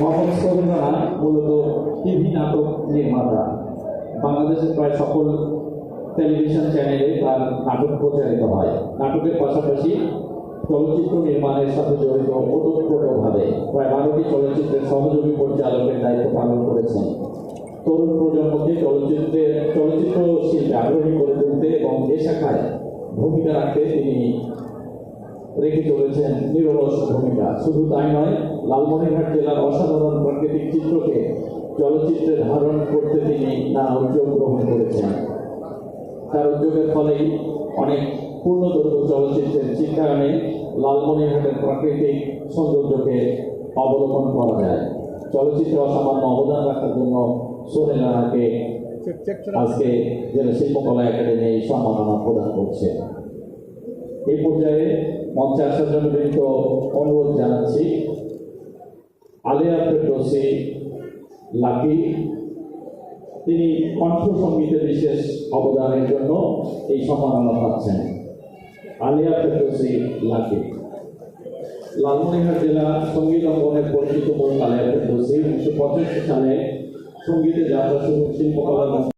মোহাম্মদ সোহেল মূলত টিভি নাটক নির্মাতা। বাংলাদেশের প্রায় সকল টেলিভিশন চ্যানেলে তার নাটক প্রচারিত হয়। নাটকের পাশাপাশি চলচ্চিত্র নির্মাণের সাথে জড়িত ওতপ্রোতভাবে প্রায় বারোটি চলচ্চিত্রের সহযোগী পরিচালকের দায়িত্ব পালন করেছেন। তরুণ প্রজন্মকে চলচ্চিত্রে চলচ্চিত্র শিল্পে আগ্রহী করে তুলতে এবং এ শাখায় ভূমিকা রাখতে তিনি রেখে চলেছেন নিরলস ভূমিকা। শুধু তাই নয়, লালমনিরহাট জেলার অসাধারণ প্রাকৃতিক চিত্রকে চলচ্চিত্রে ধারণ করতে তিনি নানা উদ্যোগ গ্রহণ করেছেন। তার উদ্যোগের ফলেই অনেক পূর্ণদৈর্ঘ্য চলচ্চিত্রের চিত্রায়নে লালমনিরহাটের প্রাকৃতিক সৌন্দর্যকে অবলোকন করা যায়। চলচ্চিত্রে অসামান্য অবদান রাখার জন্য সোহেল রানাকে আজকে জেলা শিল্পকলা একাডেমি এই সম্মাননা প্রদান করছে। এই পর্যায়ে মঞ্চে আসার জন্য বিনীত অনুরোধ জানাচ্ছি। আলিয়া ফেরদৌসি, লাকি, তিনি কণ্ঠ সঙ্গীতে বিশেষ অবদানের জন্য এই সম্মাননা পাচ্ছেন। আলিয়া ফেরদৌসি, লাকি। লালমনিরহাট জেলা সংগীত অঙ্গনের পরিচিত মূল আলিয়া ফেরদৌসি উনিশশো পঁচাশি সালে সঙ্গীতে যাত্রা শুরু শিল্পকলা